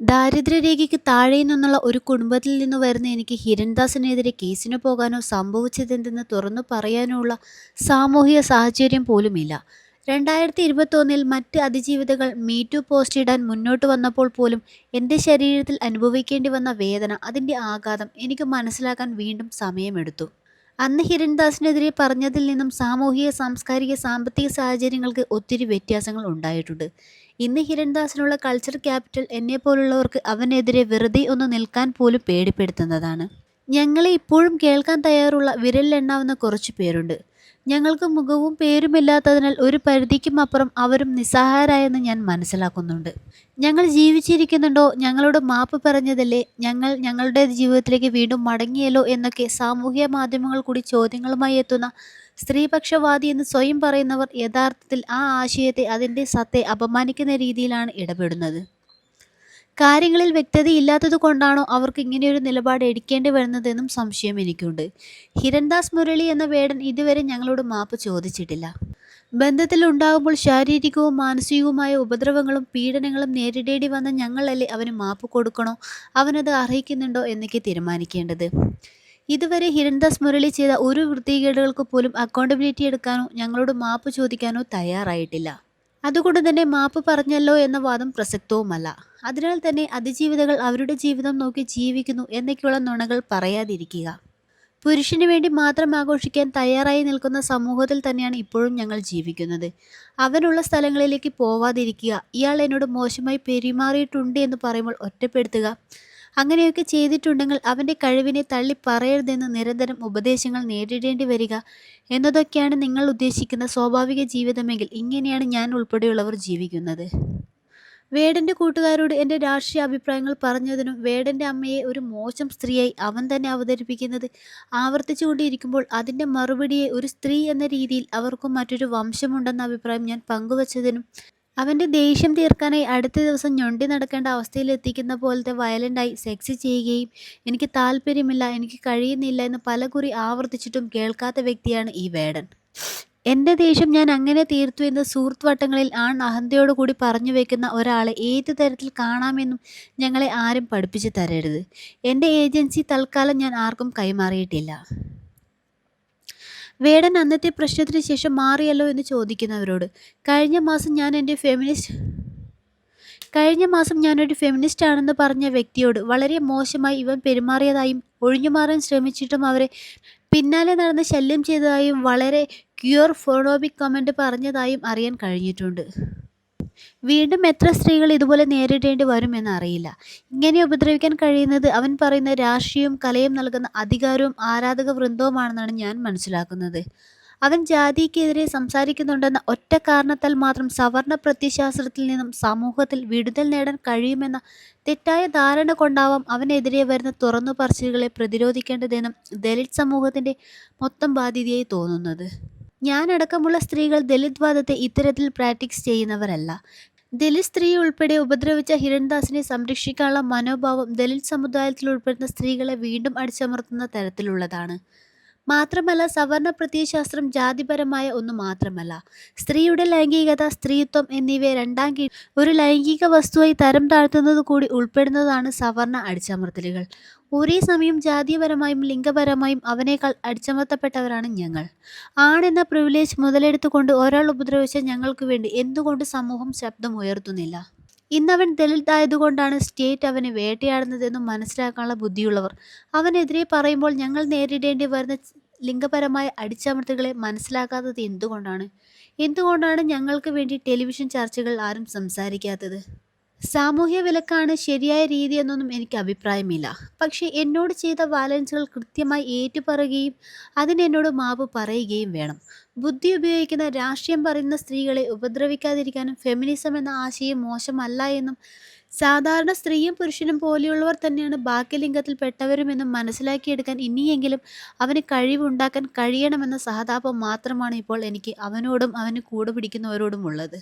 ദാരിദ്ര്യരേഖയ്ക്ക് താഴെ നിന്നുള്ള ഒരു കുടുംബത്തിൽ നിന്ന് വരുന്ന എനിക്ക് ഹിരൺദാസിനെതിരെ കേസിന് പോകാനോ സംഭവിച്ചതെന്തെന്ന് തുറന്നു പറയാനോ ഉള്ള സാമൂഹിക സാഹചര്യം പോലുമില്ല. രണ്ടായിരത്തി ഇരുപത്തൊന്നിൽ മറ്റ് അതിജീവിതകൾ മീറ്റു പോസ്റ്റ് ഇടാൻ മുന്നോട്ട് വന്നപ്പോൾ പോലും എന്റെ ശരീരത്തിൽ അനുഭവിക്കേണ്ടി വന്ന വേദന അതിന്റെ ആഘാതം എനിക്ക് മനസ്സിലാക്കാൻ വീണ്ടും സമയമെടുത്തു. അന്ന് ഹിരൺദാസിനെതിരെ പറഞ്ഞതിൽ നിന്നും സാമൂഹിക സാംസ്കാരിക സാമ്പത്തിക സാഹചര്യങ്ങൾക്ക് ഒത്തിരി വ്യത്യാസങ്ങൾ ഉണ്ടായിട്ടുണ്ട്. ഇന്ന് ഹിരൺദാസിനുള്ള കൾച്ചർ ക്യാപിറ്റൽ എന്നെ പോലുള്ളവർക്ക് അവനെതിരെ വെറുതെ ഒന്ന് നിൽക്കാൻ പോലും പേടിപ്പെടുത്തുന്നതാണ്. ഞങ്ങളെ ഇപ്പോഴും കേൾക്കാൻ തയ്യാറുള്ള വിരലിലെണ്ണാവുന്ന കുറച്ച് പേരുണ്ട്. ഞങ്ങൾക്ക് മുഖവും പേരുമില്ലാത്തതിനാൽ ഒരു പരിധിക്കും അപ്പുറം അവരും നിസ്സഹായരായെന്ന് ഞാൻ മനസ്സിലാക്കുന്നുണ്ട്. ഞങ്ങൾ ജീവിച്ചിരിക്കുന്നുണ്ടോ? ഞങ്ങളോട് മാപ്പ് പറഞ്ഞതല്ലേ? ഞങ്ങൾ ഞങ്ങളുടെ ജീവിതത്തിലേക്ക് വീണ്ടും മടങ്ങിയല്ലോ എന്നൊക്കെ സാമൂഹ്യ മാധ്യമങ്ങൾ കൂടി ചോദ്യങ്ങളുമായി എത്തുന്ന സ്ത്രീപക്ഷവാദി എന്ന് സ്വയം പറയുന്നവർ യഥാർത്ഥത്തിൽ ആ ആശയത്തെ അതിന്റെ സത്തെ അപമാനിക്കുന്ന രീതിയിലാണ് ഇടപെടുന്നത്. കാര്യങ്ങളിൽ വ്യക്തതയില്ലാത്തത് കൊണ്ടാണോ അവർക്ക് ഇങ്ങനെയൊരു നിലപാട് എടുക്കേണ്ടി വരുന്നതെന്നും സംശയം എനിക്കുണ്ട്. ഹിരൺദാസ് മുരളി എന്ന വേടൻ ഇതുവരെ ഞങ്ങളോട് മാപ്പ് ചോദിച്ചിട്ടില്ല. ബന്ധത്തിൽ ഉണ്ടാകുമ്പോൾ ശാരീരികവും മാനസികവുമായ ഉപദ്രവങ്ങളും പീഡനങ്ങളും നേരിടേണ്ടി വന്ന ഞങ്ങളല്ലേ അവന് മാപ്പ് കൊടുക്കണോ? അവനത് അർഹിക്കുന്നുണ്ടോ എന്നൊക്കെ തീരുമാനിക്കേണ്ടത്. ഇതുവരെ ഹിരൺദാസ് മുരളി ചെയ്ത ഒരു വൃത്തികേടുകൾക്ക് പോലും അക്കൗണ്ടബിലിറ്റി എടുക്കാനോ ഞങ്ങളോട് മാപ്പ് ചോദിക്കാനോ തയ്യാറായിട്ടില്ല. അതുകൊണ്ട് തന്നെ മാപ്പ് പറഞ്ഞല്ലോ എന്ന വാദം പ്രസക്തവുമല്ല. അതിനാൽ തന്നെ അതിജീവിതകൾ അവരുടെ ജീവിതം നോക്കി ജീവിക്കുന്നു എന്നൊക്കെയുള്ള നുണകൾ പറയാതിരിക്കുക. പുരുഷന് വേണ്ടി മാത്രം ആഘോഷിക്കാൻ തയ്യാറായി നിൽക്കുന്ന സമൂഹത്തിൽ തന്നെയാണ് ഇപ്പോഴും ഞങ്ങൾ ജീവിക്കുന്നത്. അവനുള്ള സ്ഥലങ്ങളിലേക്ക് പോവാതിരിക്കുക. ഇയാൾ എന്നോട് മോശമായി പെരുമാറിയിട്ടുണ്ട് എന്ന് പറയുമ്പോൾ ഒറ്റപ്പെടുത്തുക. അങ്ങനെയൊക്കെ ചെയ്തിട്ടുണ്ടെങ്കിൽ അവന്റെ കഴിവിനെ തള്ളി പറയരുതെന്ന് നിരന്തരം ഉപദേശങ്ങൾ നേരിടേണ്ടി വരിക എന്നതൊക്കെയാണ് നിങ്ങൾ ഉദ്ദേശിക്കുന്ന സ്വാഭാവിക ജീവിതമെങ്കിൽ ഇങ്ങനെയാണ് ഞാൻ ഉൾപ്പെടെയുള്ളവർ ജീവിക്കുന്നത്. വേടന്റെ കൂട്ടുകാരോട് എന്റെ രാഷ്ട്രീയ അഭിപ്രായങ്ങൾ പറഞ്ഞതിനും വേടന്റെ അമ്മയെ ഒരു മോശം സ്ത്രീയായി അവൻ തന്നെ അവതരിപ്പിക്കുന്നത് ആവർത്തിച്ചുകൊണ്ടിരിക്കുമ്പോൾ അതിന്റെ മറുപടിയെ ഒരു സ്ത്രീ എന്ന രീതിയിൽ അവർക്കും മറ്റൊരു വംശമുണ്ടെന്ന അഭിപ്രായം ഞാൻ പങ്കുവച്ചതിനും അവന്റെ ദേഷ്യം തീർക്കാനായി അടുത്ത ദിവസം ഞൊണ്ടി നടക്കേണ്ട അവസ്ഥയിലെത്തിക്കുന്ന പോലത്തെ വയലന്റായി സെക്സ് ചെയ്യുകയും എനിക്ക് താല്പര്യമില്ല എനിക്ക് കഴിയുന്നില്ല എന്ന് പലകുറി ആവർത്തിച്ചിട്ടും കേൾക്കാത്ത വ്യക്തിയാണ് ഈ വേടൻ. എന്റെ ദേഷ്യം ഞാൻ അങ്ങനെ തീർത്തു എന്ന് സുഹൃത്ത് വട്ടങ്ങളിൽ ആൺ അഹന്തയോടു കൂടി പറഞ്ഞു വെക്കുന്ന ഒരാളെ ഏത് തരത്തിൽ കാണാമെന്നും ഞങ്ങളെ ആരും പഠിപ്പിച്ചു തരരുത്. എന്റെ ഏജൻസി തൽക്കാലം ഞാൻ ആർക്കും കൈമാറിയിട്ടില്ല. വേടൻ അന്നത്തെ പ്രശ്നത്തിന് ശേഷം മാറിയല്ലോ എന്ന് ചോദിക്കുന്നവരോട് കഴിഞ്ഞ മാസം ഞാൻ എന്റെ ഫെമിനിസ്റ്റ് കഴിഞ്ഞ മാസം ഞാനൊരു ഫെമിനിസ്റ്റ് ആണെന്ന് പറഞ്ഞ വ്യക്തിയോട് വളരെ മോശമായി ഇവൻ പെരുമാറിയതായും ഒഴിഞ്ഞുമാറാൻ ശ്രമിച്ചിട്ടും അവരെ പിന്നാലെ നടന്ന് ശല്യം ചെയ്തതായും വളരെ ക്യൂർ ഫോണോബിക് കമന്റ് പറഞ്ഞതായും അറിയാൻ കഴിഞ്ഞിട്ടുണ്ട്. വീണ്ടും എത്ര സ്ത്രീകൾ ഇതുപോലെ നേരിടേണ്ടി വരുമെന്ന് അറിയില്ല. ഇങ്ങനെ ഉപദ്രവിക്കാൻ കഴിയുന്നത് അവൻ പറയുന്ന രാഷ്ട്രീയവും കലയും നൽകുന്ന അധികാരവും ആരാധക വൃന്ദവുമാണെന്നാണ് ഞാൻ മനസ്സിലാക്കുന്നത്. അവൻ ജാതിക്കെതിരെ സംസാരിക്കുന്നുണ്ടെന്ന ഒറ്റ കാരണത്താൽ മാത്രം സവർണ പ്രത്യശാസ്ത്രത്തിൽ നിന്നും സമൂഹത്തിൽ വിടുതൽ നേടാൻ കഴിയുമെന്ന തെറ്റായ ധാരണ കൊണ്ടാവാം അവനെതിരെ വരുന്ന തുറന്നു പറച്ചിലുകളെ പ്രതിരോധിക്കേണ്ടതെന്നും ദലിത് സമൂഹത്തിന്റെ മൊത്തം ബാധ്യതയായി തോന്നുന്നത്. ഞാനടക്കമുള്ള സ്ത്രീകൾ ദലിത് വാദത്തെ ഇത്തരത്തിൽ പ്രാക്ടീസ് ചെയ്യുന്നവരല്ല. ദലിത് സ്ത്രീ ഉൾപ്പെടെ ഉപദ്രവിച്ച ഹിരൺദാസിനെ സംരക്ഷിക്കാനുള്ള മനോഭാവം ദലിത് സമുദായത്തിൽ ഉൾപ്പെടുന്ന സ്ത്രീകളെ വീണ്ടും അടിച്ചമർത്തുന്ന തരത്തിലുള്ളതാണ്. മാത്രമല്ല സവർണ പ്രത്യയശാസ്ത്രം ജാതിപരമായ ഒന്ന് മാത്രമല്ല. സ്ത്രീയുടെ ലൈംഗികത സ്ത്രീത്വം എന്നിവയെ രണ്ടാം കീഴ് ഒരു ലൈംഗിക വസ്തുവായി തരം താഴ്ത്തുന്നത് കൂടി ഉൾപ്പെടുന്നതാണ് സവർണ അടിച്ചമർത്തലുകൾ. ഒരേ സമയം ജാതീയപരമായും ലിംഗപരമായും അവനേക്കാൾ അടിച്ചമർത്തപ്പെട്ടവരാണ് ഞങ്ങൾ. ആണെന്ന പ്രിവിലേജ് മുതലെടുത്തുകൊണ്ട് ഒരാൾ ഉപദ്രവിച്ച ഞങ്ങൾക്ക് വേണ്ടി എന്തുകൊണ്ട് സമൂഹം ശബ്ദം ഉയർത്തുന്നില്ല? ഇന്നവൻ ദളിത് ആയതുകൊണ്ടാണ് സ്റ്റേറ്റ് അവനെ വേട്ടയാടുന്നതെന്നും മനസ്സിലാക്കാനുള്ള ബുദ്ധിയുള്ളവർ. അവനെതിരെ പറയുമ്പോൾ ഞങ്ങൾ നേരിടേണ്ടി വരുന്ന ലിംഗപരമായ അടിച്ചമർത്തലുകളെ മനസ്സിലാക്കാത്തത് എന്തുകൊണ്ടാണ്? എന്തുകൊണ്ടാണ് ഞങ്ങൾക്ക് വേണ്ടി ടെലിവിഷൻ ചർച്ചകൾ ആരും സംസാരിക്കാത്തത്? സാമൂഹ്യ വിലക്കാണ് ശരിയായ രീതി എന്നൊന്നും എനിക്ക് അഭിപ്രായമില്ല. പക്ഷേ എന്നോട് ചെയ്ത വാലൻസുകൾ കൃത്യമായി ഏറ്റുപറയുകയും അതിനെന്നോട് മാപ്പ് പറയുകയും വേണം. ബുദ്ധി ഉപയോഗിക്കുന്ന രാഷ്ട്രീയം പറയുന്ന സ്ത്രീകളെ ഉപദ്രവിക്കാതിരിക്കാനും ഫെമിനിസം എന്ന ആശയം മോശമല്ല എന്നും സാധാരണ സ്ത്രീയും പുരുഷനും പോലെയുള്ളവർ തന്നെയാണ് ബാക്കി ലിംഗത്തിൽപ്പെട്ടവരുമെന്നും മനസ്സിലാക്കിയെടുക്കാൻ ഇനിയെങ്കിലും അവന് കഴിവുണ്ടാക്കാൻ കഴിയണമെന്ന സഹതാപം മാത്രമാണ് ഇപ്പോൾ എനിക്ക് അവനോടും അവന് കൂടെ പിടിക്കുന്നവരോടും ഉള്ളത്.